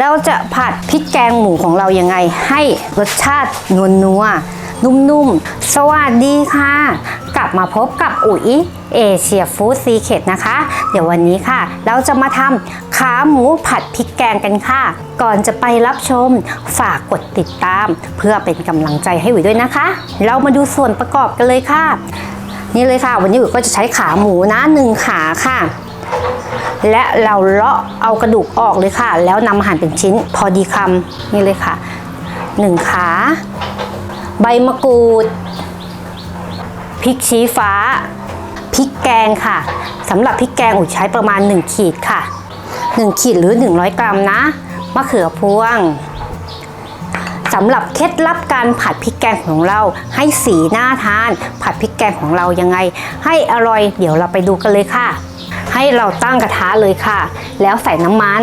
เราจะผัดพริกแกงหมูของเรายังไง ให้รสชาตินวลนัวนุ่มๆ สวัสดีค่ะ กลับมาพบกับอุ๋ยเอเชียฟู้ดซีเคดนะคะ เดี๋ยววันนี้ค่ะ เราจะมาทำขาหมูผัดพริกแกงกันค่ะ ก่อนจะไปรับชมฝากกดติดตาม เพื่อเป็นกำลังใจให้อุ๋ยด้วยนะคะ เรามาดูส่วนประกอบกันเลยค่ะ นี่เลยค่ะ วันนี้อุ๋ยก็จะใช้ขาหมูนะหนึ่งขาค่ะ และเราเลาะเอากระดูกออกเลยค่ะ แล้วนำมาหั่นเป็นชิ้นพอดีคำนี่เลยค่ะหนึ่งขา ใบมะกรูดพริกชี้ฟ้าพริกแกงค่ะสำหรับพริกแกงอุ๋ยใช้ประมาณ 1 ขีดค่ะ 1 ขีดหรือ 100 กรัมนะมะเขือพวงสำหรับเคล็ดลับการผัดพริกแกงของเรา ให้สีน่าทาน ผัดพริกแกงของเรายังไง ให้อร่อย เดี๋ยวเราไปดูกันเลยค่ะ ให้เราตั้งกระทะเลยค่ะ แล้วใส่น้ำมัน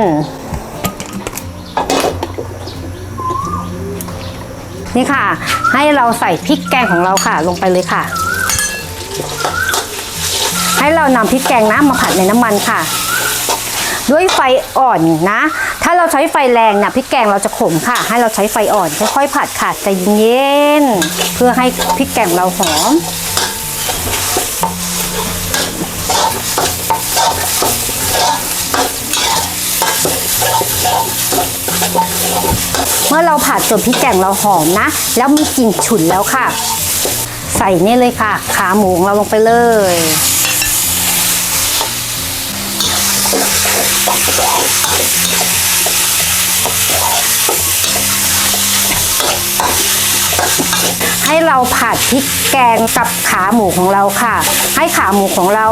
นี่ค่ะ ให้เราใส่พริกแกงของเราค่ะ ลงไปเลยค่ะ ให้เรานำพริกแกงนะมาผัดในน้ำมันค่ะ ด้วยไฟอ่อนนะ ถ้าเราใช้ไฟแรงเนี่ยพริกแกงเราจะขมค่ะ ให้เราใช้ไฟอ่อนค่อยๆผัดค่ะใจเย็นเพื่อให้พริกแกงเราหอม เมื่อเราผัดจนพริกแกงเราหอมนะ แล้วมีกลิ่นฉุนแล้วค่ะ ใส่นี่เลยค่ะ ขาหมูของเราลงไปเลยให้เราผัดพริกแกงกับขาหมูของเราค่ะ ให้ขาหมูของเรา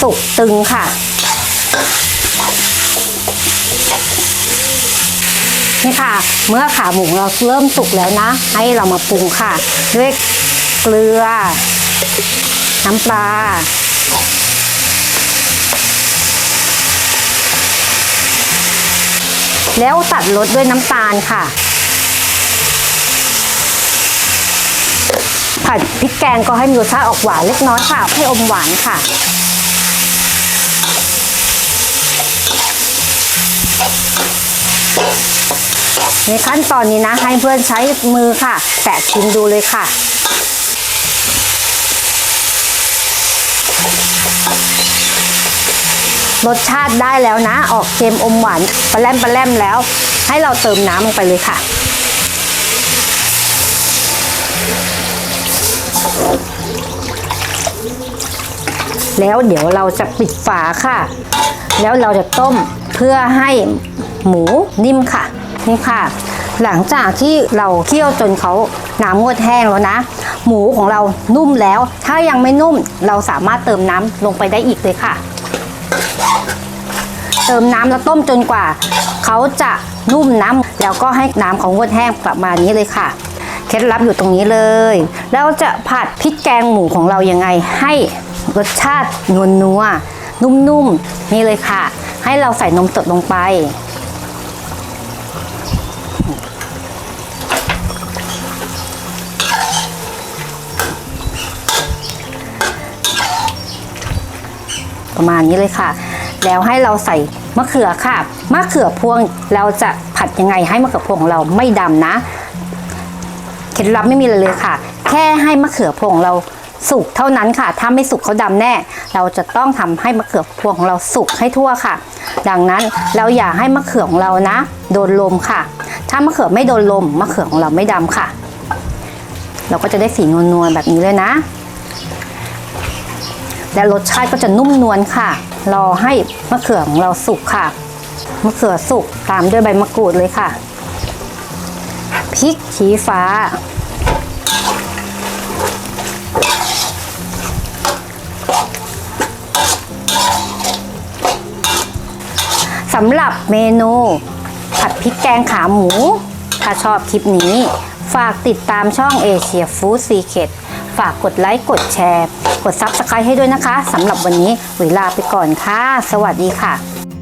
สุกตึงค่ะ นี่ค่ะ เมื่อขาหมูเราเริ่มสุกแล้วนะ ให้เรามาปรุงค่ะ ด้วยเกลือ น้ำปลาแล้วตัดรสด้วยน้ำตาลค่ะ ผัดพริกแกงก็ให้มีรสชาติออกหวานเล็กน้อยค่ะให้อมหวานค่ะ ในขั้นตอนนี้นะ ให้เพื่อนใช้มือค่ะ แตะชิมดูเลยค่ะรสชาติได้แล้วนะ ออกเค็มอมหวานปลาแรมปลาแรมแล้ว ให้เราเติมน้ำลงไปเลยค่ะ แล้วเดี๋ยวเราจะปิดฝาค่ะ แล้วเราจะต้มเพื่อให้หมูนิ่มค่ะ นี่ค่ะ หลังจากที่เราเคี่ยวจนเขาน้ำงวดแห้งแล้วนะ หมูของเรานุ่มแล้ว ถ้ายังไม่นุ่มเราสามารถเติมน้ำลงไปได้อีกเลยค่ะ เติมน้ำแล้วต้มจนกว่า เขาจะนุ่มน้ำแล้วก็ให้น้ำของงวดแห้งประมาณนี้เลยค่ะเคล็ดลับอยู่ตรงนี้เลยเราจะผัดพริกแกงหมูของเรายังไง ให้รสชาตินวลนัวนุ่มๆนี่เลยค่ะ ให้เราใส่นมสดลงไป ประมาณนี้เลยค่ะ แล้วให้เราใส่มะเขือค่ะ มะเขือพวงเราจะผัดยังไงให้มะเขือพวงของเราไม่ดำนะ เคล็ดลับไม่มีอะไรเลยค่ะ แค่ให้มะเขือพวงเราสุกเท่านั้นค่ะ ถ้าไม่สุกเขาดำแน่ เราจะต้องทำให้มะเขือพวงของเราสุกให้ทั่วค่ะ ดังนั้นเราอย่าให้มะเขือของเรานะ โดนลมค่ะ ถ้ามะเขือไม่โดนลมมะเขือของเราไม่ดำค่ะ เราก็จะได้สีนวลๆแบบนี้เลยนะ และรสชาติก็จะนุ่มนวลค่ะ รอให้มะเขือของเราสุกค่ะ มะเขือสุกตามด้วยใบมะกรูดเลยค่ะ พริกชี้ฟ้า สำหรับเมนูผัดพริกแกงขาหมู ถ้าชอบคลิปนี้ ฝากติดตามช่องเอเชียฟู้ดซีเคด ฝากกดไลค์กดแชร์ กดซับสไครต์ให้ด้วยนะคะสำหรับวันนี้เวลาไปก่อนค่ะ สวัสดีค่ะ